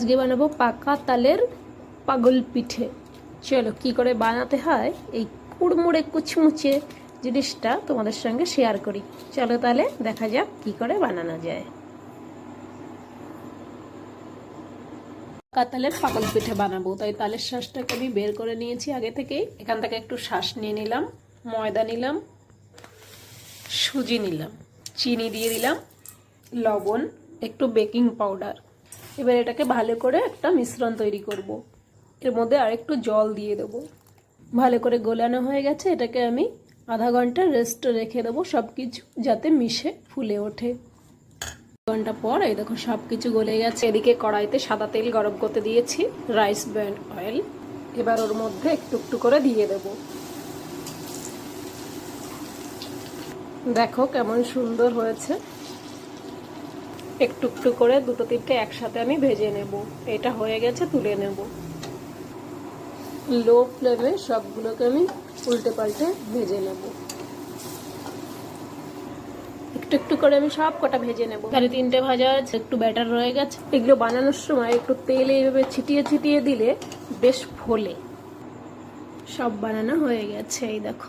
আজকে বানাবো পাকা তালের পাগল পিঠে। চলো, কি করে বানাতে হয়? এই কুড়মুড়ে কুচমুচে জিনিসটা তোমাদের সঙ্গে শেয়ার করি। চলো তাহলে দেখা যাক কি করে বানানো যায়। পাকা তালের পাগল পিঠে বানাবো। তাই তালের শ্বাসটাকে আমি বের করে নিয়েছি আগে থেকেই। এখান থেকে একটু শ্বাস নিয়ে নিলাম, ময়দা নিলাম, সুজি নিলাম, চিনি দিয়ে দিলাম, লবণ, একটু বেকিং পাউডার। এবার এটাকে ভালো করে একটা মিশ্রণ তৈরি করব। এর মধ্যে আরেকটু জল দিয়ে দেবো। ভালো করে গোলানো হয়ে গেছে, এটাকে আমি আধা ঘণ্টা রেস্ট রেখে দেবো সব কিছু যাতে মিশে ফুলে ওঠে। ঘণ্টা পর, এই দেখো সব কিছু গলে গেছে। এদিকে কড়াইতে সাদা তেল গরম করতে দিয়েছি রাইস ব্র্যান্ড অয়েল এবার ওর মধ্যে একটু একটু করে দিয়ে দেব। দেখো কেমন সুন্দর হয়েছে। একটু একটু করে দুটো তিনটে একসাথে আমি ভেজে নেব। এটা হয়ে গেছে, তুলে নেব। লো ফ্লেমে সবগুলোকে আমি উল্টে পাল্টে ভেজে নেব। একটু একটু করে আমি সব কটা ভেজে নেব। সাড়ে তিনটে ভাজা আছে, একটু ব্যাটার রয়ে গেছে। এগুলো বানানোর সময় একটু তেল এইভাবে ছিটিয়ে ছিটিয়ে দিলে বেশ ফোলে। সব বানানো হয়ে গেছে, এই দেখো।